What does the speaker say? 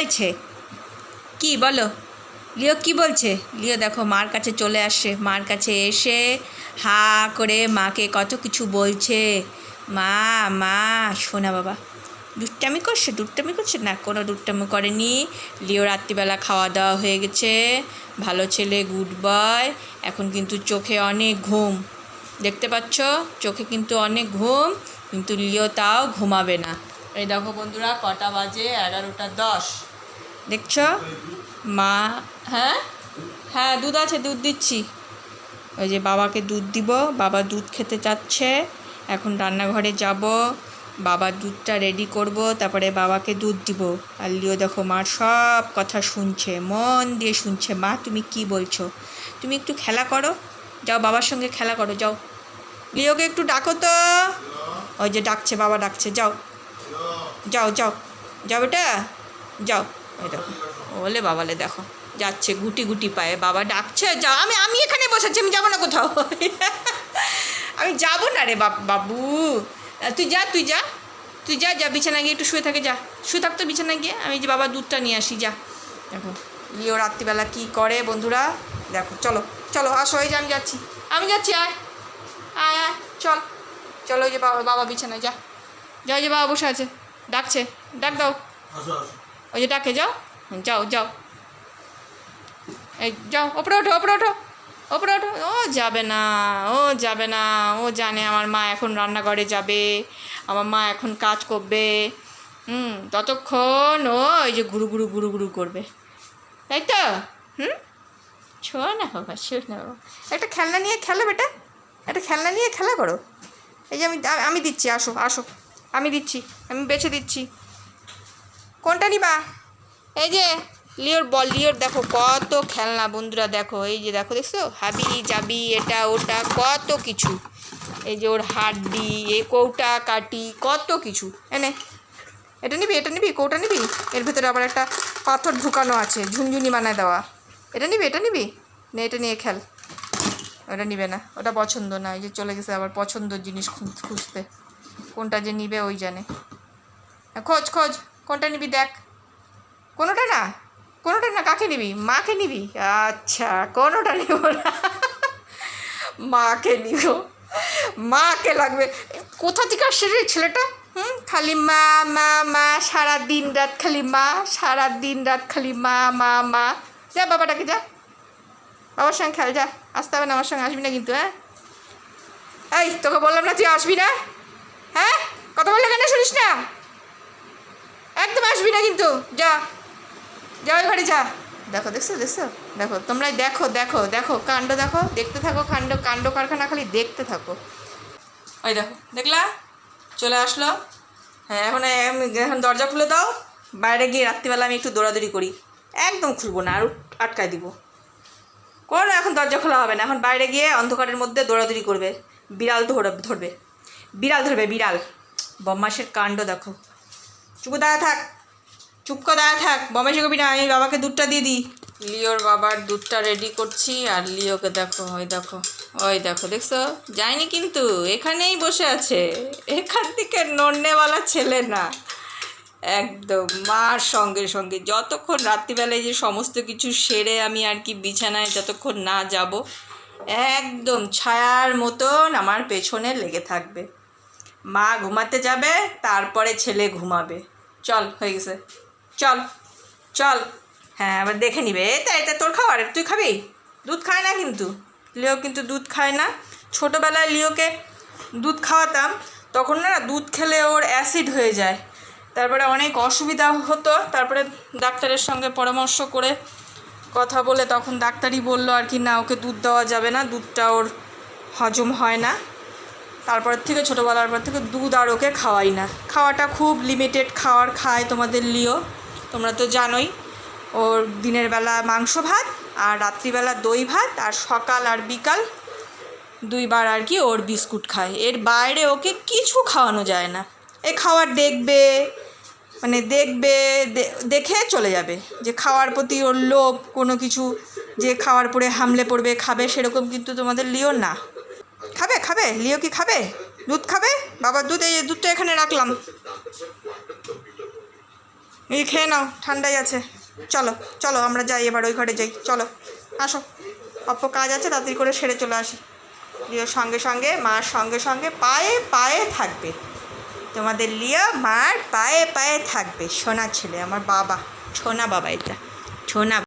বলছে? কি, বলো। লিও কি বলছে? লিও দেখো, মার কাছে চলে আসে। মার কাছে এসে হা করে মাকে কত কিছু বলছে। মা মা, শোনা বাবা। দুধটামি করছে দুধটামি করছে? না, কোনো দুধটামি করেনি। লিও রাত্রিবেলা খাওয়া দাওয়া হয়ে গেছে। ভালো ছেলে গুড বয় এখন কিন্তু চোখে অনেক ঘুম। দেখতে পাচ্ছ? চোখে কিন্তু অনেক ঘুম, কিন্তু লিও তাও ঘুমাবে না। এই দেখো বন্ধুরা, কটা বাজে? এগারোটা দশ। দেখছ? মা হ্যাঁ? হ্যাঁ দুধ আছে, দুধ দিচ্ছি। ওই যে বাবাকে দুধ দিব, বাবা দুধ খেতে চাচ্ছে। এখন রান্নাঘরে যাব বাবার দুধটা রেডি করব, তারপরে বাবাকে দুধ দিব। আর লিও দেখো, মার সব কথা শুনছে, মন দিয়ে শুনছে। মা, তুমি কি বলছো? তুমি একটু খেলা করো। যাও, বাবার সঙ্গে খেলা করো, যাও। লিওকে একটু ডাকো তো। ওই যে ডাকছে, বাবা ডাকছে, যাও। যাও যাও। যাও বেটা, যাও। দেখো ওলে বাবালে, দেখো, যাচ্ছে গুটি গুটি পায়ে। বাবা ডাকছে যা আমি আমি এখানে বসেছি, আমি যাব না কোথাও। আমি যাব না রে বাবু। তুই যা তুই যা। তুই যা যা বিছানা গিয়ে একটু শুয়ে থাকে, যা। শুয়ে থাকতো বিছানা গিয়ে। আমি যে বাবা দুধটা নিয়ে আসি, যা। দেখো, লিও রাত্রিবেলা কী করে বন্ধুরা? দেখো, চলো চলো, আসো, এই যে আমি যাচ্ছি। আমি যাচ্ছি, আয়। আয় আয়, চল। চলো ওই যে বাবা বাবা বিছানায়, যা। যা যে বাবা বসে আছে। ডাকছে। ডাক দাও। ওই যে ডাকে, যাও। যাও যাও। এই, যাও, ওপরে ওঠো ওপরে ওঠো। ওপরে ওঠো। ও যাবে না, ও যাবে না। ও জানে আমার মা এখন রান্নাঘরে যাবে। আমার মা এখন কাজ করবে। হুম, ততক্ষণ ও ওই যে গুরু গুরু গুরু গুরু করবে। তাই তো? হুম? ছো না বাবা শো না বাবা। একটা খেলনা নিয়ে খেলো বেটা। একটা খেলনা নিয়ে খেলা করো। এই যে আমি আমি দিচ্ছি, আসো আসো। আমি দিচ্ছি, আমি বেছে দিচ্ছি। কোনটা নিবা? এই যে, লিওর বল, লিওর দেখো কত খেলনা বন্ধুরা, দেখো, এই যে দেখো, দেখছ? হাবি, জাবি, এটা, ওটা, কত কিছু। এই যে ওর হাড্ডি, এ কৌটা, কাটি, কত কিছু। এনে এটা নিবি এটা নিবি, কৌটা নিবি? এর ভেতরে আবার একটা পাথর ঢুকানো আছে, ঝুনঝুনি বানায় দেওয়া। এটা নিবি এটা নিবি? নে, এটা নিয়ে খেল। ওটা নিবে না, ওটা পছন্দ না, এই যে চলে গেছে আবার পছন্দর জিনিস খুঁজ- খুঁজতে কোনটা যে নিবে ওই জানে। খোঁজ খোঁজ। কোনটা নিবি দেখ? কোনোটা না? কোনোটা না কাকে নিবি? মাকে নিবি? আচ্ছা কোনোটা নিব না। মাকে নিব। মাকে লাগবে। কোথা থেকে আসছে রে ছেলেটা? হুম? খালি মা মা মা, সারা দিন রাত খালি মা, সারা দিন রাত খালি মা মা মা। যা বাবাটাকে যা। বাবার সঙ্গে খেল, যা। আসতে হবে না, আমার সঙ্গে আসবি না কিন্তু হ্যাঁ? এই, তোকে বললাম না তুই আসবি না? হ্যাঁ? কথা বললে কেন শুনিস না? আসবি না কিন্তু, যা। যা ওই ঘরে যা। দেখো, দেখছ দেখছ? দেখো তোমরা দেখো দেখো দেখো, কাণ্ড দেখো, দেখতে থাকো, কাণ্ড কাণ্ড কারখানা খালি দেখতে থাকো। ওই দেখো, দেখলা? চলে আসলো। হ্যাঁ এখন এখন দরজা খুলে দাও। বাইরে গিয়ে রাত্রিবেলা আমি একটু দৌড়াদৌড়ি করি। একদম খুলবো না, আর আটকায় দিব। কোনো এখন দরজা খোলা হবে না। এখন বাইরে গিয়ে অন্ধকারের মধ্যে দৌড়াদৌড়ি করবে। বিড়াল ধরে ধরবে। বিড়াল ধরবে, বিড়াল। বম্মাসের কাণ্ড দেখো। চুপ দাঁড়া থাক। চুপ করে দাঁড়া থাক বমেশে কবি না আমি বাবাকে দুধটা দিয়ে দিই। লিওর বাবার দুধটা রেডি করছি, আর লিওকে দেখো, ওই দেখো ওই দেখো, দেখছ? যায়নি কিন্তু, এখানেই বসে আছে। এখান থেকে নড়নেওয়ালা ছেলে না। একদম, মার সঙ্গে সঙ্গে, যতক্ষণ রাত্রিবেলায় যে সমস্ত কিছু সেরে আমি আর কি বিছানায় যতক্ষণ না যাব, একদম ছায়ার মতন আমার পেছনে লেগে থাকবে। মা ঘুমাতে যাবে, তারপরে ছেলে ঘুমাবে। চল, হয়ে গেছে। চল চল। হ্যাঁ আবার দেখে নিবে। তো এটা তোর খাবার, তুই খাবি? দুধ খায় না কিন্তু। লিও কিন্তু দুধ খায় না। ছোটোবেলায় লিওকে দুধ খাওয়াতাম, তখন না, দুধ খেলে ওর অ্যাসিড হয়ে যায়। তারপরে অনেক অসুবিধা হতো। তারপরে ডাক্তারের সঙ্গে পরামর্শ করে কথা বলে তখন ডাক্তারই বলল আর কি, না, ওকে দুধ দেওয়া যাবে না। দুধটা ওর হজম হয় না। তারপর থেকে, ছোটোবেলার পর থেকে দুধ আর ওকে খাওয়াই না। খাওয়াটা খুব লিমিটেড খাওয়ার খায় তোমাদের লিও। তোমরা তো জানোই, ওর দিনের বেলা মাংস ভাত আর রাত্রিবেলা দই ভাত আর সকাল আর বিকাল দুইবার আর কি ওর বিস্কুট খায়। এর বাইরে ওকে কিছু খাওয়ানো যায় না। এ খাওয়ার দেখবে মানে দেখবে দেখে চলে যাবে যে খাওয়ার প্রতি ওর লোভ, কোনো কিছু যে খাওয়ার পরে হামলে পড়বে, খাবে সেরকম কিন্তু তোমাদের লিও না। খাবে খাবে? লিও কি খাবে? দুধ খাবে? বাবা, দুধ এই দুধটা এখানে রাখলাম। এই খেয়ে নাও, ঠান্ডাই আছে। চলো চলো, আমরা যাই, এবার ওই ঘরে যাই। চলো, আসো। অল্প কাজ আছে, তাড়াতাড়ি করে সেরে চলে আসি। লিও সঙ্গে সঙ্গে, মার সঙ্গে সঙ্গে, পায়ে পায়ে থাকবে। তোমাদের লিও মার পায়ে পায়ে থাকবে। সোনা ছেলে, আমার বাবা, সোনা বাবা এটা ছোনা